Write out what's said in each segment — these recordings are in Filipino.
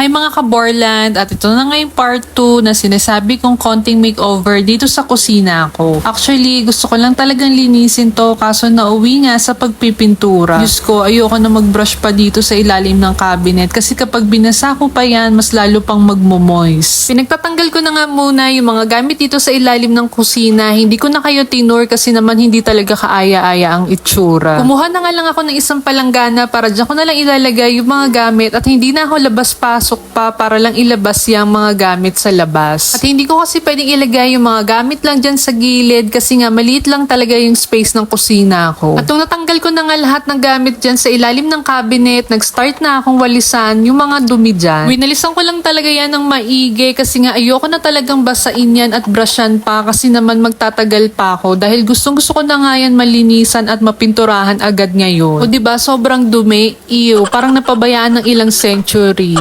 Hi mga kaborland, at ito na nga yung part 2 na sinasabi kong konting makeover dito sa kusina ko. Actually, gusto ko lang talagang linisin to kaso nauwi nga sa pagpipintura. Diyos ko, ayoko na mag-brush pa dito sa ilalim ng cabinet kasi kapag binasa ko pa yan, mas lalo pang magmomoist. Pinagtatanggal ko na nga muna yung mga gamit dito sa ilalim ng kusina. Hindi ko na kayo tinor kasi naman hindi talaga kaaya-aya ang itsura. Kumuha na nga lang ako ng isang palanggana para dyan ko na lang ilalagay yung mga gamit at hindi na ako labas-pasok pa para lang ilabas yung mga gamit sa labas. At hindi ko kasi pwedeng ilagay yung mga gamit lang dyan sa gilid kasi nga maliit lang talaga yung space ng kusina ko. At nung natanggal ko na nga lahat ng gamit dyan sa ilalim ng cabinet, nag-start na akong walisan yung mga dumi dyan. Winalisan ko lang talaga yan ng maigi kasi nga ayoko na talagang basain yan at brushan pa kasi naman magtatagal pa ako dahil gustong gusto ko na nga yan malinisan at mapinturahan agad ngayon. O ba sobrang dumi, iyo, parang napabayaan ng ilang century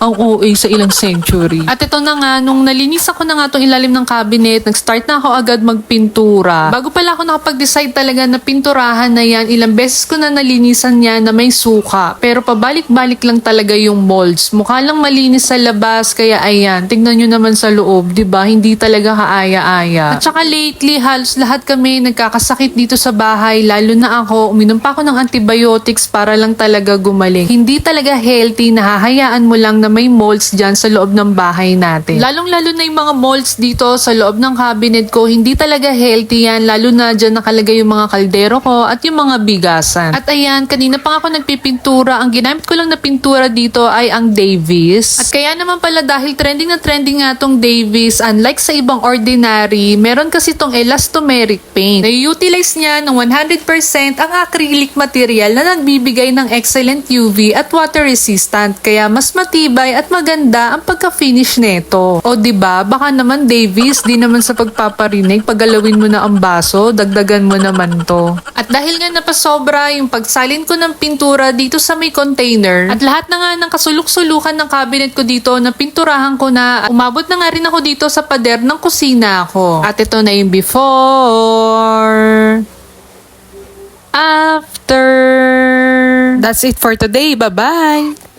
ang OA sa ilang century. At ito na nga, nung nalinisan ko na nga itong ilalim ng cabinet, nag-start na ako agad magpintura. Bago pala ako nakapag-decide talaga na pinturahan na yan, ilang beses ko na nalinisan yan na may suka. Pero pabalik-balik lang talaga yung molds. Mukha lang malinis sa labas, kaya ayan, tignan nyo naman sa loob, di ba Hindi talaga kaaya-aya. At saka lately, halos lahat kami nagkakasakit dito sa bahay, lalo na ako, uminom pa ako ng antibiotics para lang talaga gumaling. Hindi talaga healthy na hahayaan mo lang na may molds dyan sa loob ng bahay natin. Lalong-lalo na yung mga molds dito sa loob ng cabinet ko, hindi talaga healthy yan, lalo na dyan nakalagay yung mga kaldero ko at yung mga bigasan. At ayan, kanina pa ako nagpipintura, ang ginamit ko lang na pintura dito ay ang Davis. At kaya naman pala dahil trending na trending nga tong Davis, unlike sa ibang ordinary, meron kasi tong elastomeric paint. Na-utilize niya ng 100% ang acrylic material na nagbibigay ng excellent UV at water resistant, kaya mas matibay at maganda ang pagka-finish nito. O 'di ba? Baka naman Davis, di naman sa pagpaparinig, paggalawin mo na ang baso, dagdagan mo naman 'to. At dahil nga napasobra yung pagsalin ko ng pintura dito sa may container, at lahat na nga ng kasulok-sulukan ng cabinet ko dito na pinturahan ko na, umabot na nga rin ako dito sa pader ng kusina ko. At ito na yung before, after. That's it for today. Bye-bye!